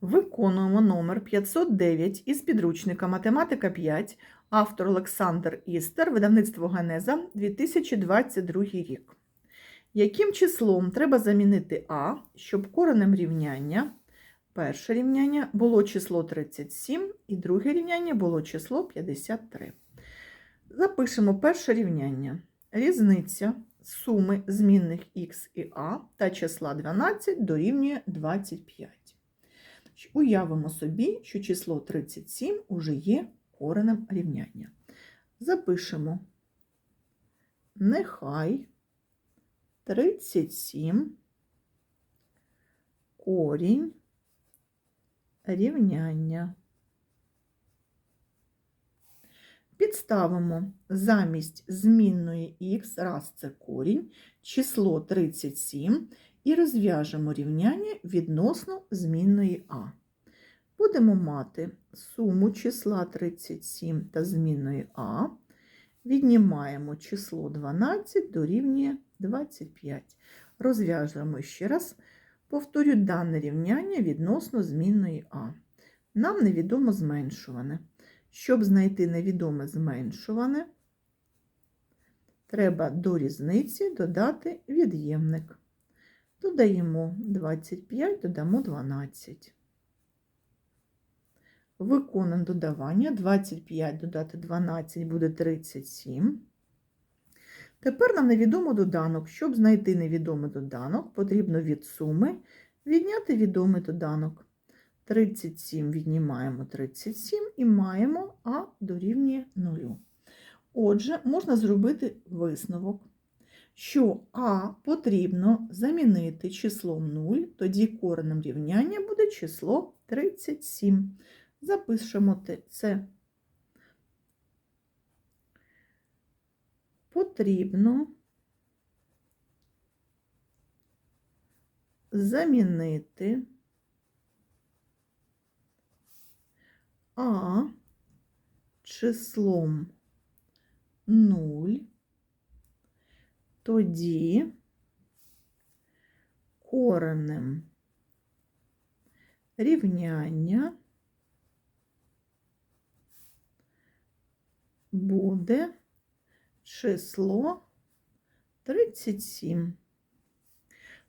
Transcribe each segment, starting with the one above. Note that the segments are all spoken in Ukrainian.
Виконуємо номер 509 із підручника Математика 5, автор Олександр Істер, видавництво Генеза, 2022 рік. Яким числом треба замінити А, щоб коренем рівняння, перше рівняння було число 37 і друге рівняння було число 53. Запишемо перше рівняння. Різниця суми змінних х і а та числа 12 дорівнює 25. Уявимо собі, що число 37 уже є коренем рівняння. Запишемо нехай 37 корінь рівняння. Підставимо замість змінної х, раз це корінь, число 37 і розв'яжемо рівняння відносно змінної а. Будемо мати суму числа 37 та змінної а. Віднімаємо число 12 дорівнює 25. Розв'яжемо ще раз. Повторю дане рівняння відносно змінної а. Нам невідомо зменшуване. Щоб знайти невідоме зменшуване, треба до різниці додати від'ємник. Додаємо 25, додамо 12. Виконуємо додавання. 25 додати 12 буде 37. Тепер нам невідомо доданок. Щоб знайти невідомий доданок, потрібно від суми відняти відомий доданок. 37 віднімаємо 37 і маємо А дорівнює 0. Отже, можна зробити висновок, що А потрібно замінити числом 0, тоді коренем рівняння буде число 37. Запишемо це. Потрібно замінити А числом 0, тоді коренем рівняння буде число 37.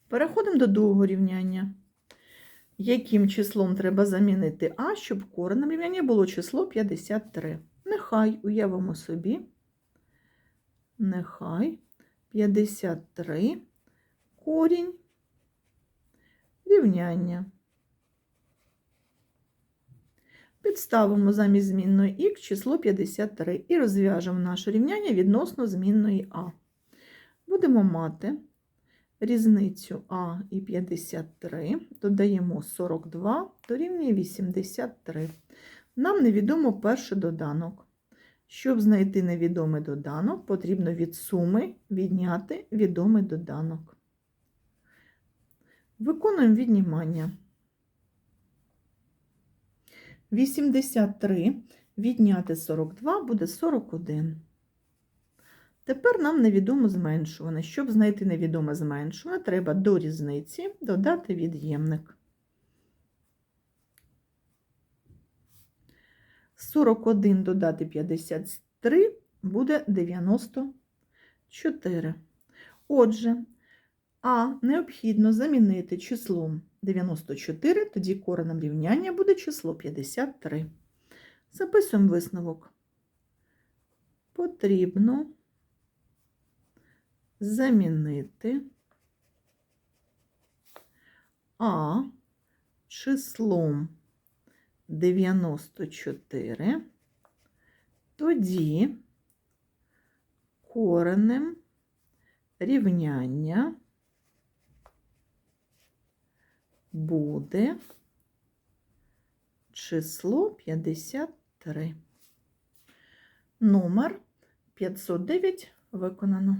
Переходимо до другого рівняння. Яким числом треба замінити А, щоб коренем рівняння було число 53. Нехай уявимо собі, нехай 53 корінь рівняння. Підставимо замість змінної х число 53 і розв'яжемо наше рівняння відносно змінної А. Будемо мати різницю А і 53, додаємо 42, дорівнює 83. Нам невідомо перший доданок. Щоб знайти невідомий доданок, потрібно від суми відняти відомий доданок. Виконуємо віднімання. 83 відняти 42 буде 41. Тепер нам невідомо зменшуване. Щоб знайти невідоме зменшуване, треба до різниці додати від'ємник. 41 додати 53 буде 94. Отже, А необхідно замінити числом 94, тоді коренем рівняння буде число 53. Записуємо висновок. Потрібно замінити А числом 94, тоді коренем рівняння буде число 53. Номер 509 виконано.